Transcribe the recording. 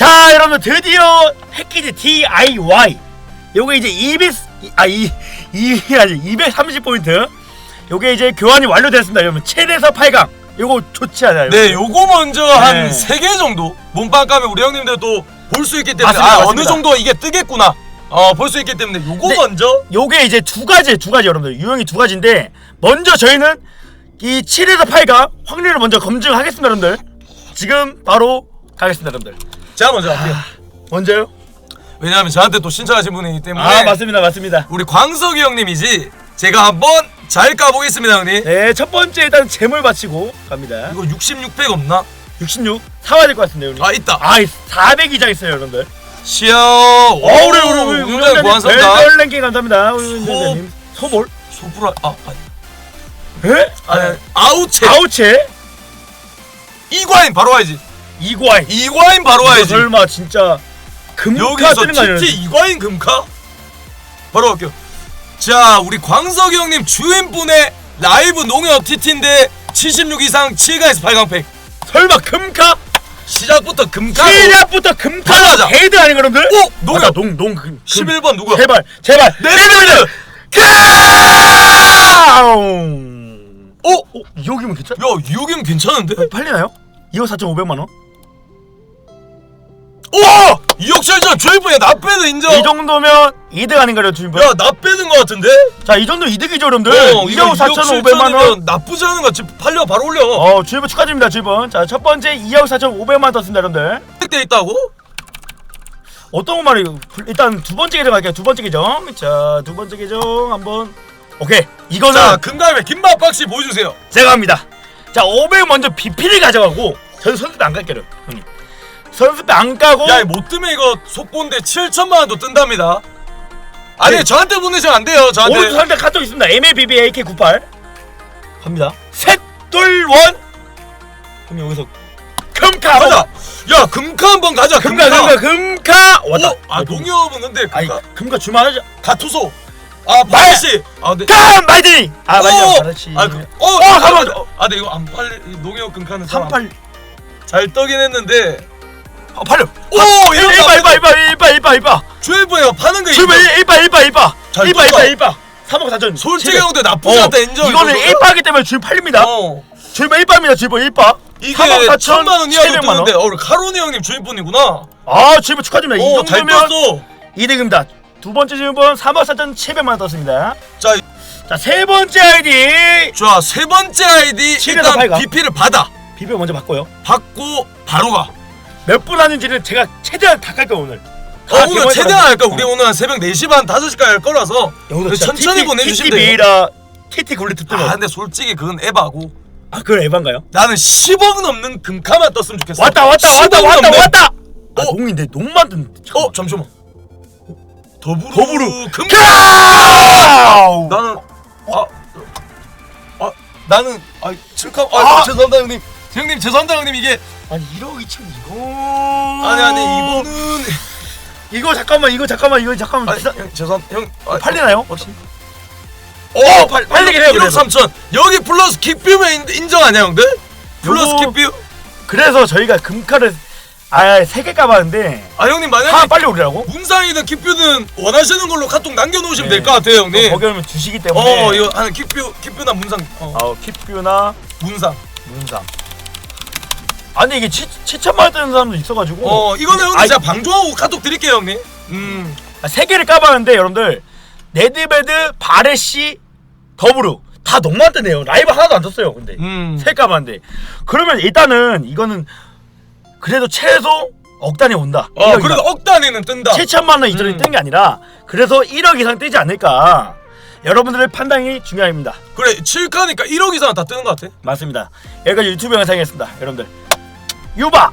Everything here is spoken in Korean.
자 여러분 드디어 패키지 DIY 요게 이제 200 아 이 이 아니 230포인트 요게 이제 교환이 완료됐습니다 여러분 7에서 8강 요거 좋지 않아요? 네, 요거 먼저 네. 한 세 개 정도 몸빵 까면 우리 형님들도 볼 수 있기 때문에 맞습니다, 아 맞습니다. 어느 정도 이게 뜨겠구나. 어 볼 수 있기 때문에 요거 네. 먼저 요게 이제 두 가지 두 가지 여러분들 유형이 두 가지인데 먼저 저희는 이 7에서 8강 확률을 먼저 검증하겠습니다 여러분들 지금 바로 가겠습니다 여러분들 제가 먼저 할게요. 먼저요? 왜냐하면 저한테 또 신청하신 분이기 때문에 아 맞습니다 맞습니다 우리 광석이 형님이지 제가 한번 잘 까보겠습니다 형님. 네 첫 번째 일단 재물 바치고 갑니다 이거 66팩 없나? 66 사와야 될 것 같은데요 형님 아 있다. 아 400 이상 있어요 여러분들 시야. 어 우리 우리 우리 운전 고맙습니다. 별 랭킹 감사합니다 우리 운전자님 소볼? 소프라 아 아니 에? 아니 아우체 아우체? 이과인 바로 와야지. 이과인 이과인 바로 이거 와야지. 설마 진짜 금카 여기서 뜨는 거 아니에요? TT 이과인 금카? 바로 갈게요. 자, 우리 광석이 형님 주인분의 라이브 농협 TT인데 76 이상 7강에서 8강팩. 설마 금카? 시작부터 금카. 시작부터 금카 가자. 헤드 아닌 여러분들? 오! 농협. 농, 농, 금, 11번 누구야? 제발, 제발. 레드베드. 카운! 오! 어, 이억이면 괜찮? 야, 6이면 괜찮은데? 팔리나요? 2억 4,500만 원? 오! 2억 찰전 주인분의 나빼드 인정. 이 정도면 이득 아닌가요, 주인분? 야, 나 빼는 거 같은데? 자, 이 정도 이득이죠, 여러분들. 어, 2억 4,500만 원. 나쁘지 않은 거 지금 팔려 바로 올려. 어, 주인분 축하드립니다, 주인분. 자, 첫 번째 2억 4,500만 원 떴습니다, 여러분들. 돼 있다고? 어떤 말이 일단 두 번째 계정 갈게요. 두 번째 계정. 자, 두 번째 계정 한번. 오케이. 이거는 자, 금감에 김밥 박씨 보여주세요. 제가 합니다. 자, 500 먼저 BP를 가져가고 저는 선수배 안 갈게요, 형님. 선수배 안 까고 야, 못 뜨면 이거 속보인데 7천만 원도 뜬답니다. 아니, 네. 저한테 보내시면 안 돼요. 저한테. 상대 카톡 있습니다. MLBB AK98 갑니다. 셋, 둘, 원. 그럼 여기서 금카 가자. 야, 금카 한번 가자. 금카, 금카, 금카 왔다. 어? 아, 농협은 근데 아니, 금카. 줄만하죠. 가투소. 아, 바르시. 아, 근데 간 마이드니. 아, 맞아, 오! 그렇지. 아, 그, 어, 어, 아, 잠깐만. 어, 아, 근데 이거 안 팔리. 이 농협 금카는 잘 안- 38. 잘 떠긴 했는데. 아, 팔려. 오, 아, 이거 1바, 1바, 1바, 1바, 1바, 1바. 주인분이가 파는 거 주면 인정. 1바, 1바, 1바. 잘 1바, 떴다. 1바, 1바. 3억 4천. 솔직히 형들 나쁘지 않다 인정. 이거는. 1바기 때문에 주인 팔립니다. 어. 1바입니다, 주면 1바. 이게 3억 4천, 천만 원 이하도 700만 원. 뜨는데 어 우리 카로니 형님 주인분이구나 아, 주면 축하드립니다. 이 정도면 2등입니다. 두 번째 주인분 3억 4천 7백만 원 떴습니다. 자, 자, 세 번째 아이디. 자, 세 번째 아이디 일단. BP를 받아 비벼 먼저 바꿔요. 받고 바로 가 몇 분 하는지는 제가 최대한 다 깔게요, 오늘. 어, 다 오늘 개봉할 최대한. 할까? 우리 오늘 한 새벽 4시 반 5시까지 할 거라서 진짜 천천히 TT 보내주시면 돼요 메이라 TT 굴리트 뜨거. 아 근데 솔직히 그건 에바고 아, 그건 에반가요? 나는 10억 넘는 금카만 떴으면 좋겠어 왔다, 왔다, 왔다, 10억 왔다, 넘는- 왔다. 아, 어? 농인데 농 만든. 어 잠시만 더부루 더부루. 금카 카우! 나는 아, 아 나는 아 칠카 아, 아! 죄송합니다 형님 형님 죄송합니다 형님 이게 아니 1억 2천 이거. 아니 아니 이거는 이거 잠깐만 이거 잠깐만 이거 잠깐만 아니, 비싸- 형, 죄송 형 아, 팔리나요? 혹시? 어, 팔, 팔리긴 해요, 1억 그래도. 3천. 여기 플러스 킥뷰면 인- 인정 아니야, 형들? 플러스 요거- 킥뷰? 그래서 저희가 금카를 아세 개 까봤는데 아, 형님 하나 만약에 빨리 오리라고? 문상이든 킥뷰든 원하시는 걸로 카톡 남겨놓으시면 네. 될 것 같아요, 형님. 거기 오면 주시기 때문에 어, 이거 하는 킥뷰, 킥뷰나 문상. 어, 어, 킵뷰나 문상. 문상 아니 이게 7, 7천만 원 뜨는 사람도 있어가지고 어, 이거는 형님 아이, 제가 방종하고 카톡 드릴게요, 형님. 음. 아, 세 개를 까봤는데 여러분들 네드베드 바레시 더브루 다 너무만 뜨네요 라이브 하나도 안 떴어요 근데 음. 세 까봤는데 그러면 일단은 이거는 그래도 최소 억 단위 온다 어, 1억 그래도 이상. 억 단위는 뜬다. 7천만 원 이전에 음. 뜬 게 아니라 그래서 1억 이상 뜨지 않을까 여러분들의 판단이 중요합니다 그래, 7카니까 1억 이상 다 뜨는 것 같아. 맞습니다 여기까지 유튜브 영상이었습니다 여러분들 유바